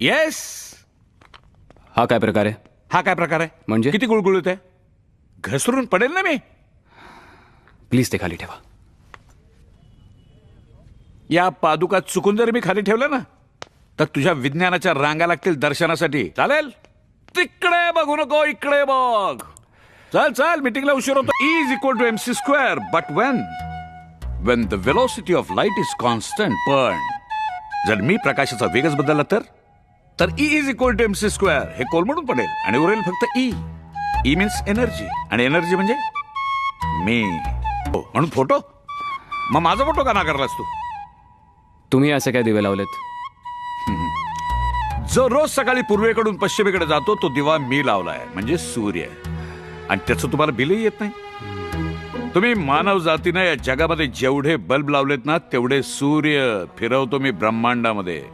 Yes हा काय प्रकार आहे? हा काय प्रकार आहे? म्हणजे? किती गुळगुळीत आहे घसरून पडेल ना मी. प्लीज ते खाली ठेवा. या पादुका चुकून जर मी खाली ठेवलं ना तर तुझ्या विज्ञानाच्या रांगा लागतील दर्शनासाठी. चालेल? तिकडे बघू नको इकडे बघ. चल चल मीटिंगला उशीर होतो. E is equal to M C square but when when the velocity of light is constant पण जर मी प्रकाशाचा वेगच बदलला तर? तर E is equal to M C square हे कोलमडून पडेल. आणि उरेल फक्त ई ई मीन्स एनर्जी आणि एनर्जी म्हणजे मी हो, म्हणून फोटो मग माझा फोटो का नाकारलास तू? तुम्ही असे काय दिवे लावलेत? जो रोज सकाळी पूर्वेकडून पश्चिमेकडे जातो तो दिवा मी लावलाय. म्हणजे सूर्य. आणि त्याचं तुम्हाला बिलही येत नाही. तुम्ही मानव जातीनं या जगामध्ये जेवढे बल्ब लावलेत ना तेवढे सूर्य फिरवतो मी ब्रह्मांडामध्ये.